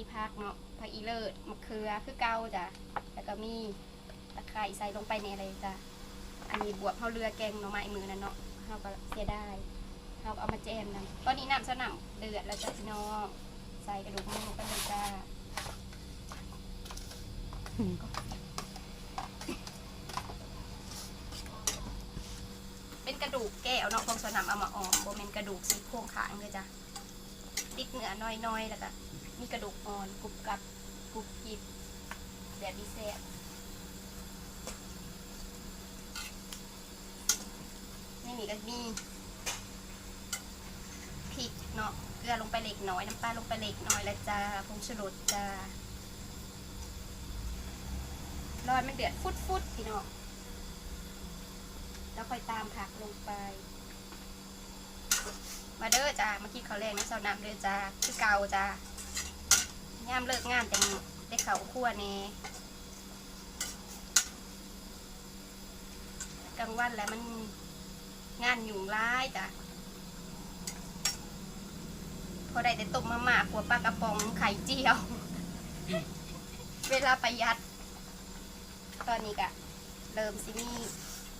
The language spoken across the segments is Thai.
มีผักเนาะผักอีเลิศมะเขือคือเก้าจ้ะแล้วก็มีตะไคร้ใส่ลงไปในอะไรจ้ะอันนี้บวบเฮาเรือแกงหน่อไม้มือนั่นเนาะเฮาก็เสียได้เฮาเอามาแจมนั่นตอนนี้น้ำสนั่เดือดแล้วจ้ะพี่น้องใส่กระดูกหมูลงไปเลยจ้าเป็นกระดูกแก้วเนาะของสนามเอามาออมโบเป็นกระดูกสีโครงขางเลยจ้ะติดเหนือน้อยๆแล้วก็ มีกระดูกอ่อนกรุบกรับกรุบกริบแบบดีแซ่บนี่มีก็มีพริกเนาะเกลือลงไปเล็กน้อยน้ำปลาลงไปเล็กน้อยแล้วจ้าผงชูรสจ้ารอยมันเดือดฟุดๆพี่น้องแล้วค่อยตามผักลงไป มาเด้อจ้ามากินข้าวแรงนะสาวน้ำเด้อจ้าคือเกาจ้า ยามเลิกงานแต่งได้เขาวคั่วแน่กลางวันแล้วมันงานยุ่งร้ายจ้ะพอได้แต่ต้มมาม่าขัวปลากระป๋องไข่เจียว เวลาประหยัด ตอนนี้กะเริ่มสิมี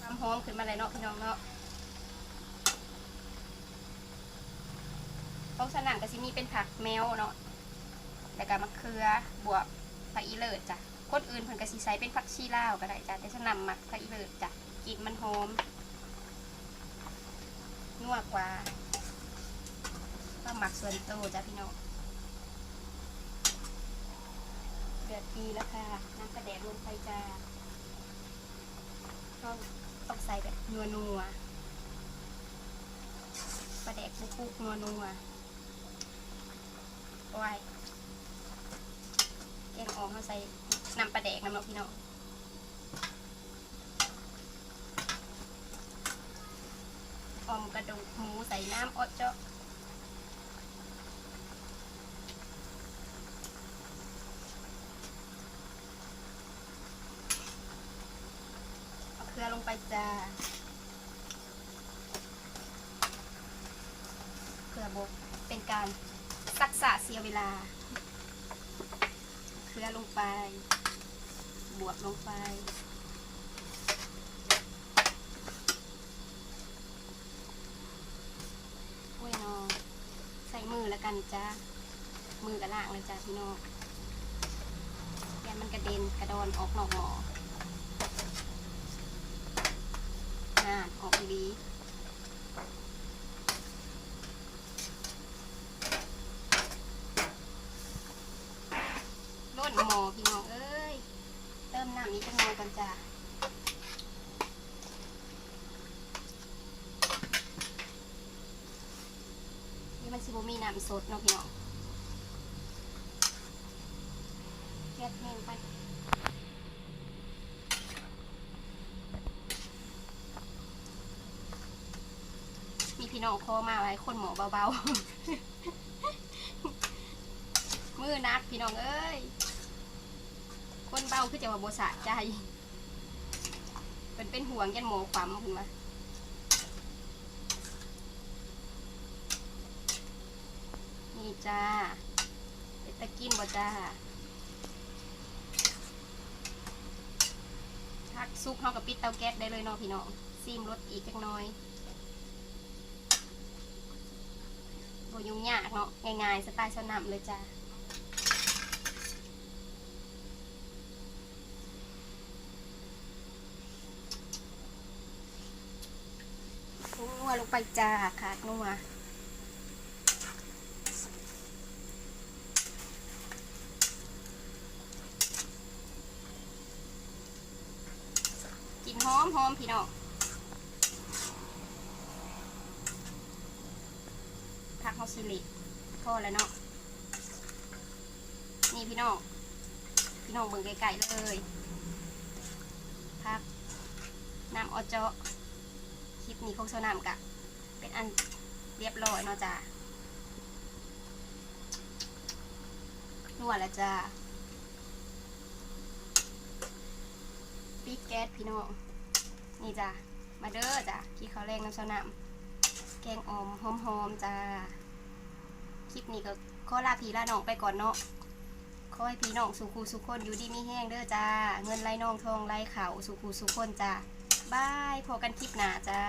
ความหอมขึ้นมาเลยเนาะพี่น้องเนาะของสนั่นก็สิมีเป็นผักแมวเนาะ แล้วก็มะเขือบวบผักอีเลิศจ้ะคนอื่นเพิ่นก็สิใส่เป็นผักชีลาวก็ได้จ้ะแต่สนั่นำมักผักอีเลิศจ้ะกลินมันหอมนัวกว่าก็หมักส่วนโตวจ้ะพี่น้องเดือดดีแล้วค่ะน้ำกระแดกลงไปจ้าต้องต้องใส่แบบนัวนัวๆปลาแดกปุกนัวนัวไว้ งอ่อมเขาใส่น้ำปลาแดกน้ำเนาะพี่น้องออมกระดูกหมูใส่น้ำออดเจาะเอาเกลือลงไปจ้าเกลือบกเป็นการรักษาเสียเวลา เกลือลงไป บวกลงไปโอ้ยน้องใส่มือแล้วกันจ้ามือกระล่างเลยจ้าพี่น้องแกนมันกระเด็นกระดอนออกนอกหม้อน่าออกดี ร่นหมอพี่น้องเอ้ย เติม น้ำนี้จังหน่อยก่อนจ้ะนี่มันสิบมีน้ำสดเนาะพี่น้องแก๊สแห้งไปมีพี่น้องโคมาไว้คนหมอเบาๆ มือนักพี่น้องเอ้ยาคือจะว่าโบสะใจเป็นเป็นห่วงยันหมอความคุณมานี่จ้าเป็นตะกินบ่จ้าทักซุปเฮากับปิดเตาแก๊สได้เลยเนาะพี่น้องซีมรสอีกจักน้อยบ่ยุ่งยากเนาะง่ายๆสไตล์สนามเลยจ้า พุงนัวลง ไปจ้าขาดนัวกลินหอมหอมพี่น้องผักฮอสซิลิพอแล้วเนาะนี่พี่น้องพี่น้องเบิ่งไกลๆเลยผักน้ำออเจาะคลิปนี้ของโซนามกะ เป็นอันเรียบร้อยเนาะจ้านัวแล้วจ้าปิดแก๊สพี่น้องนี่จ้ามาเด้อจ้าที่เขาแรงน้ำโซนามแกงออมหอมๆจ้าคลิปนี้ก็ขอลาพี่ลาน้องไปก่อนเนาะขอให้พี่น้องสุขูสุขคนอยู่ดีมีแห้งเด้อจ้า เงินไหลนองทองไหลเข่าสุขูสุขคนจ้าบายพอกันคลิปหน้าจ้า